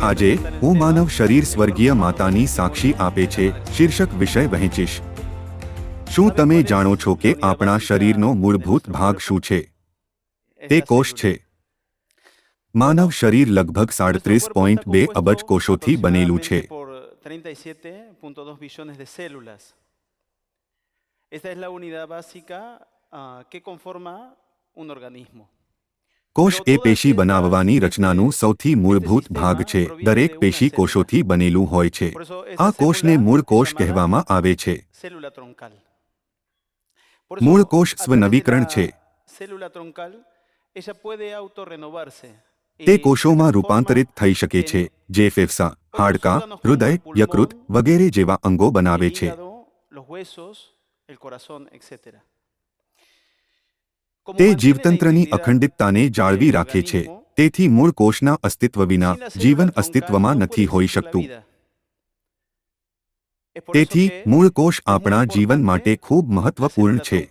આજે હું માનવ શરીર સ્વર્ગીય માતાની સાક્ષી આપે છે શીર્ષક વિષય વહેંચીશ શું તમે જાણો છો કે આપણા શરીરનો મૂળભૂત ભાગ શું છે તે કોષ છે માનવ શરીર લગભગ સાડત્રીસ પોઈન્ટ બે અબજ કોષોથી બનેલું છે por 37.2 billones de células. Esta es la unidad básica uh, que conforma un organismo. કોષ એ પેશી બનાવવાની રચનાનું સૌથી મૂળભૂત ભાગ છે દરેક પેશી કોષોથી બનેલું હોય છે આ કોષને મૂળ કોષ કહેવામાં આવે છે મૂળ કોષ સ્વનવીકરણ છે. તે કોષોમાં રૂપાંતરિત થઈ શકે છે જે ફેફસા હાડકાં હૃદય યકૃત વગેરે જેવા અંગો બનાવે છે તે જીવતંત્રની અખંડિતતાને જાળવી રાખે છે. તેથી મૂળ કોષના અસ્તિત્વ વિના જીવન અસ્તિત્વમાં નથી હોઈ શકતું. તેથી મૂળ કોષ આપણા જીવન માટે ખૂબ મહત્વપૂર્ણ છે.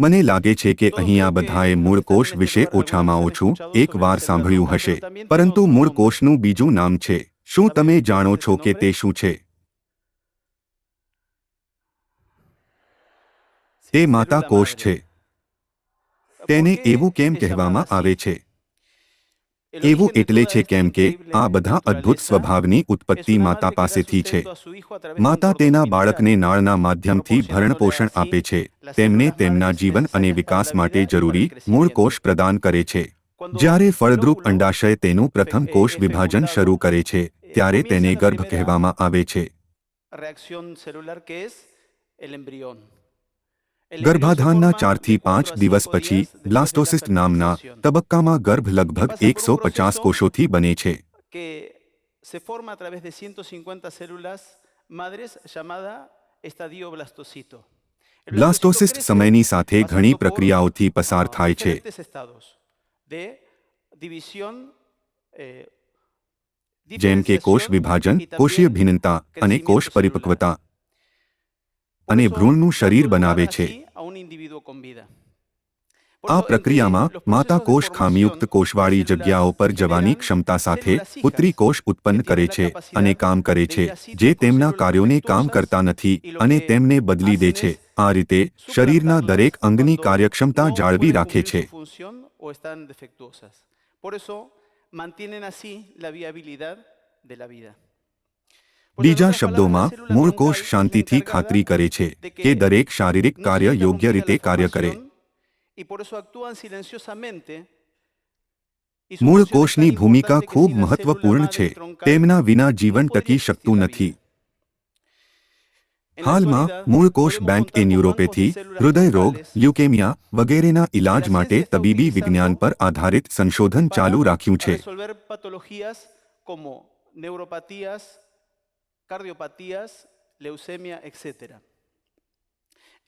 મને લાગે છે કે અહીં આ બધાએ મૂળ કોષ વિશે ઓછામાં ઓછું એક વાર સાંભળ્યું હશે. પરંતુ મૂળ કોષનું બીજું નામ છે. શું તમે જાણો છો કે તે શું છે? તે માતા કોષ છે. તેને એવું કેમ કહેવામાં આવે છે? એવું એટલે છે કેમ કે આ બધા અદ્ભુત સ્વભાવની ઉત્પત્તિ માતા પાસેથી છે. માતા તેના બાળકને નાળના માધ્યમથી ભરણપોષણ આપે છે. તેમને તેમના જીવન અને વિકાસ માટે જરૂરી મૂળ કોષ પ્રદાન કરે છે. જ્યારે ફળદ્રુપ અંડાશય તેનું પ્રથમ કોષ વિભાજન શરૂ કરે છે, ત્યારે તેને ગર્ભ કહેવામાં આવે છે. ગર્ભાધાનના embrión se forma ચારથી de cuatro પાંચ a દિવસ cinco પછી días después de la બ્લાસ્ટોસિસ્ટ નામના fertilización, તબક્કામાં ગર્ભ લગભગ એકસો પચાસ કોષોથી બને છે que se forma a través de 150 células madres llamada estadio blastocito. El બ્લાસ્ટોસિસ્ટ blastocito સમયની crece સાથે pasando ઘણી por, પ્રક્રિયાઓથી પસાર ah, થાય છે diferentes estados de división, eh, જેમ કે કોષ diferenciación વિભાજન y કોષીય también ભિન્નતા અને crecimiento કોષ celular. પરિપક્વતા Por અને ભ્રૂણનું શરીર બનાવે છે આ પ્રક્રિયામાં માતા કોષ ખામીયુક્ત કોષવાળી જગ્યાઓ પર જવાની ક્ષમતા સાથે પુત્રી કોષ ઉત્પન્ન કરે છે અને કામ કરે છે જે તેમના કાર્યોને કામ કરતા નથી અને તેમને બદલી દે છે આ રીતે શરીરના દરેક અંગની કાર્યક્ષમતા જાળવી રાખે છે su función o están defectuosas. Por eso mantienen así la viabilidad de la vida. Pues, en બીજા otras palabras, la શબ્દોમાં célula મૂળ troncal કોષ es la શાંતિથી encargada ખાતરી કરે છે de કે que દરેક શારીરિક no કાર્ય se યોગ્ય interrumpiera રીતે la કાર્ય કરે formación y por eso actúan silenciosamente y su મૂળ función es tan કોષની ભૂમિકા importante que ખૂબ sin la célula મહત્વપૂર્ણ madre છે troncal તેમના વિના no જીવન podría ટકી existir શકતું la નથી vida. En la હાલમાં actualidad, મૂળ કોષ podemos બેંક contar એ con neuropathy bancos de células હૃદય રોગ troncales લ્યુકેમિયા વગેરેના ઇલાજ la માટે ciencia está તબીબી utilizando વિજ્ઞાન પર આધારિત સંશોધન para ચાલુ રાખ્યું છે cardiopatías, leucemia, etc.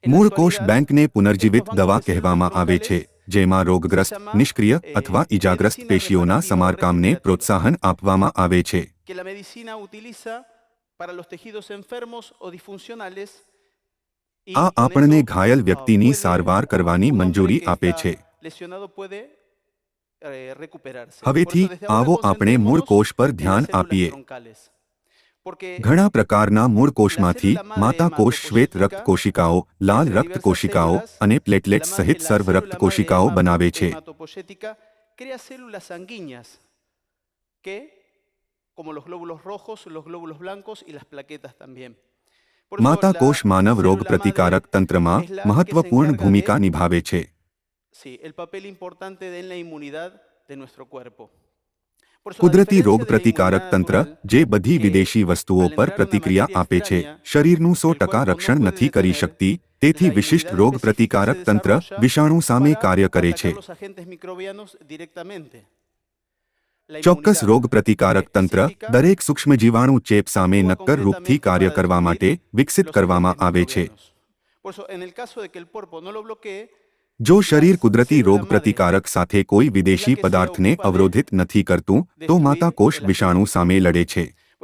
En la મૂળ કોષ actualidad, બેંકને પુનર્જીવિત estos દવા bancos de células કહેવામાં આવે છે troncales જેમાં રોગગ્રસ્ત se llama, નિષ્ક્રિય eh, અથવા ઇજાગ્રસ્ત medicina પેશીઓના reparativa o સમારકામને regenerativa. પ્રોત્સાહન આપવામાં આવે છે que la medicina utiliza para los tejidos enfermos o disfuncionales y આ con આપણને eso, ઘાયલ ah, વ્યક્તિની puede, સારવાર ah, કરવાની un hombre મંજૂરી que આપે está છે lesionado puede, eh, recuperarse. હવેથી Por eso, desde ahora આવો આપણે મૂળ concentrémonos કોષ પર en las ધ્યાન células આપીએ troncales. Porque ઘણા પ્રકારના મૂળ કોષમાંથી માતા કોષ શ્વેત રક્ત કોશિકાઓ લાલ રક્ત કોશિકાઓ અને પ્લેટલેટ્સ સહિત સર્વ રક્ત કોશિકાઓ બનાવે છે માતા કોષ માનવ રોગ પ્રતિકારક તંત્રમાં મહત્વપૂર્ણ ભૂમિકા નિભાવે છે Sí, el papel importante de la inmunidad de nuestro cuerpo. કુદરતી રોગ પ્રતિકારક તંત્ર જે બધી વિદેશી વસ્તુઓ પર પ્રતિક્રિયા આપે છે શરીરનું સો ટકા રક્ષણ નથી કરી શકતી તેથી વિશિષ્ટ રોગ પ્રતિકારક તંત્ર વિષાણુ સામે કાર્ય કરે છે ચોક્કસ રોગ પ્રતિકારક તંત્ર દરેક સૂક્ષ્મ જીવાણુ ચેપ સામે નક્કર રૂપથી કાર્ય કરવા માટે વિકસિત કરવામાં આવે છે. Por eso, en el caso de que el cuerpo no lo bloquee, જો શરીર કુદરતી રોગ પ્રતિકારક સાથે કોઈ વિદેશી પદાર્થને અવરોધિત નથી કરતું તો માતા કોષ destruir el વિષાણુ. સામે લડે છે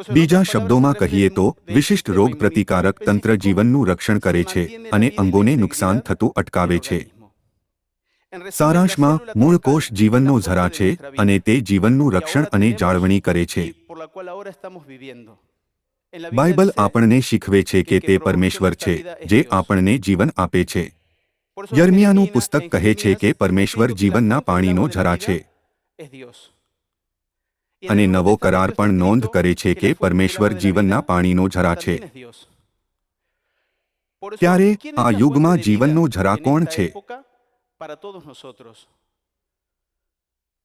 બીજા શબ્દોમાં કહીએ તો વિશિષ્ટ રોગ પ્રતિકારક તંત્ર જીવનનું રક્ષણ કરે છે અને અંગોને નુકસાન થતું અટકાવે છે સારાંશમાં મૂળ કોષ જીવનનું ઝરા છે અને તે જીવનનું રક્ષણ અને જાળવણી કરે છે બાઇબલ આપણને શીખવે છે કે તે પરમેશ્વર છે જે આપણને જીવન આપે છે યર્મિયાનું Jeremías પુસ્તક en કહે છે Jeremías, કે el પરમેશ્વર espíritu y la જીવનના fuente del પાણીનો agua de la ઝરા vida છે es Dios. Y en અને el Nuevo નવો કરાર Testamento પણ está નોંધ escrito કરે છે que કે la fuente del પરમેશ્વર agua de la જીવનના vida પાણીનો ઝરા છે también es Dios. Por eso, ત્યારે ¿quién es આ la યુગમાં fuente de vida જીવનનો ઝરા en કોણ esta છે época para todos nosotros?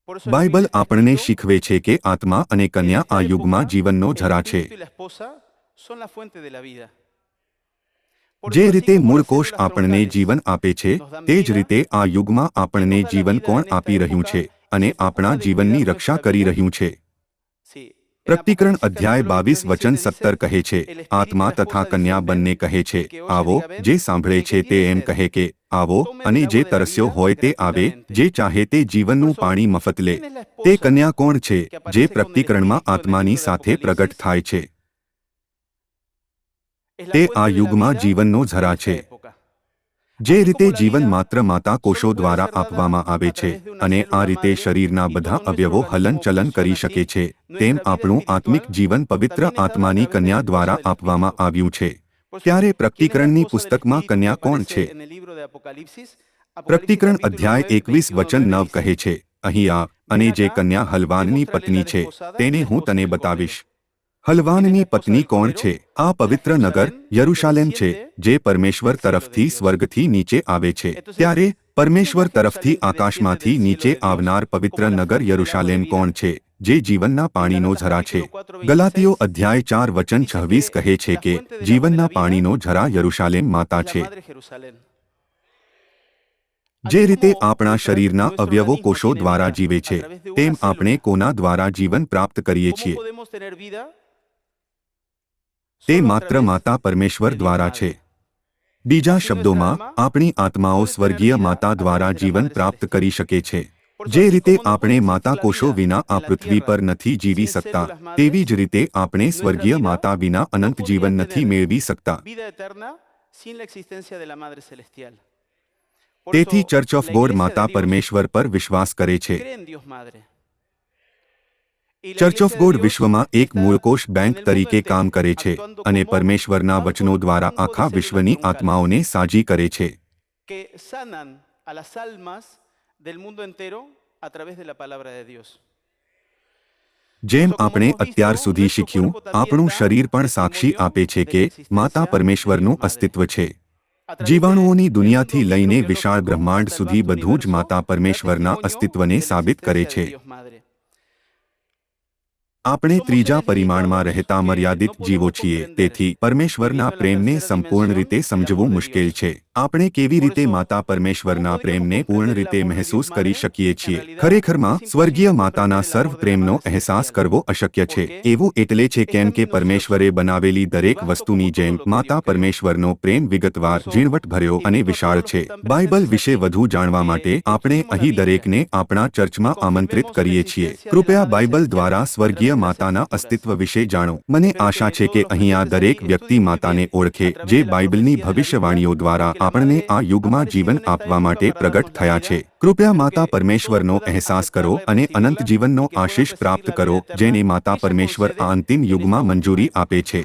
Por eso en la Bible Biblia está આપણને escrito શીખવે છે કે આત્મા અને que en કન્યા esta આ યુગમાં época જીવનનો el ઝરા છે જે રીતે મૂળ કોષ આપણને જીવન આપે છે તે જ રીતે આ યુગમાં આપણને જીવન કોણ આપી રહ્યું છે અને આપણા જીવનની રક્ષા કરી રહ્યું છે Apocalipsis અધ્યાય બાવીસ 22 વચન સત્તર કહે છે "El espíritu y આત્મા તથા કન્યા બંને કહે છે આવો જે સાંભળે છે તે એમ કહે કે આવો અને જે તરસ્યો હોય તે આવે. જે ચાહે તે જીવનનું પાણી મફત લે ¿quién es la તે કન્યા કોણ છે જે el આત્માની સાથે પ્રગટ? થાય છે તે આ યુગમાં જીવનનો ઝરા છે. જે રીતે જીવન માત્ર માતા કોષો દ્વારા આપવામાં આવે છે અને આ રીતે શરીરના બધા અવયવો હલનચલન કરી શકે છે તેમ આપણું આત્મિક જીવન પવિત્ર આત્માની કન્યા દ્વારા આપવામાં. આવ્યું છે ત્યારે ¿quién es la પ્રકટીકરણની પુસ્તકમાં કન્યા કોણ છે પ્રકટીકરણ અધ્યાય 9, એકવીસ 21, વચન 9 નવ કહે છે અહીં આ અને જે કન્યા હલવાનની પત્ની છે તેને હું તને બતાવીશ હલવાનની પત્ની કોણ છે? આ પવિત્ર નગર યરુશાલેમ છે, જે પરમેશ્વર તરફથી સ્વર્ગથી નીચે આવે છે. ત્યારે પરમેશ્વર તરફથી આકાશમાંથી નીચે આવનાર પવિત્ર નગર યરુશાલેમ કોણ છે, જે જીવનના પાણીનો ઝરા છે? ગલાતીઓ અધ્યાય ચાર વચન છવ્વીસ કહે છે કે, જીવનના પાણીનો ઝરા યરુશાલેમ માતા છે. જે રીતે આપણા શરીરના અવયવો કોષો દ્વારા જીવે છે, તેમ આપણે કોના દ્વારા જીવન પ્રાપ્ત કરીએ છીએ? તે માત્ર માતા પરમેશ્વર દ્વારા છે. બીજા શબ્દોમાં, આપણી આત્માઓ સ્વર્ગીય માતા દ્વારા જીવન પ્રાપ્ત કરી શકે છે. જે રીતે આપણે માતા કોષો વિના આ પૃથ્વી પર નથી જીવી શકતા, તેવી જ રીતે આપણે સ્વર્ગીય માતા વિના અનંત જીવન નથી મેળવી શકતા. તેથી ચર્ચ ઓફ ગોડ માતા પરમેશ્વર પર વિશ્વાસ કરે છે. ચર્ચ ઓફ ગોડ વિશ્વમાં એક મૂળકોષ બેંક તરીકે કામ કરે છે અને પરમેશ્વરના વચનો દ્વારા આખા વિશ્વની. આત્માઓને સાજી કરે છે. જેમ આપણે અત્યાર સુધી શીખ્યું આપણું શરીર પણ સાક્ષી આપે છે કે માતા પરમેશ્વરનું અસ્તિત્વ છે જીવાણુઓની દુનિયાથી લઈને વિશાળ બ્રહ્માંડ સુધી બધું જ માતા પરમેશ્વરના અસ્તિત્વને સાબિત કરે છે. આપણે ત્રીજા પરિમાણમાં રહેતા મર્યાદિત જીવો છીએ, તેથી પરમેશ્વરના પ્રેમને સંપૂર્ણ રીતે સમજવું મુશ્કેલ છે. આપણે કેવી રીતે માતા પરમેશ્વરના પ્રેમને પૂર્ણ રીતે મહેસૂસ કરી શકીએ છીએ. ખરેખરમાં સ્વર્ગીય માતાના સર્વ પ્રેમનો અહેસાસ કરવો અશક્ય છે. એવું એટલે છે કેમ કે પરમેશ્વરે બનાવેલી દરેક વસ્તુની જેમ માતા પરમેશ્વરનો પ્રેમ વિગતવાર ઝીણવટભર્યો અને વિશાળ છે. બાઇબલ વિશે વધુ જાણવા માટે આપણે અહીં દરેકને આપણા ચર્ચમાં આમંત્રિત કરીએ છીએ. કૃપયા બાઇબલ દ્વારા સ્વર્ગીય માતાના અસ્તિત્વ વિશે જાણો. મને આશા છે કે અહીં આ દરેક વ્યક્તિ માતાને ઓળખે જે બાઇબલની ભવિષ્યવાણીઓ દ્વારા આપણને આ યુગમાં જીવન આપવા માટે પ્રગટ થયા છે. કૃપયા માતા પરમેશ્વરનો અહેસાસ કરો અને અનંત જીવનનો આશીષ પ્રાપ્ત કરો, જેને માતા પરમેશ્વર આ અંતિમ યુગમાં મંજૂરી આપે છે.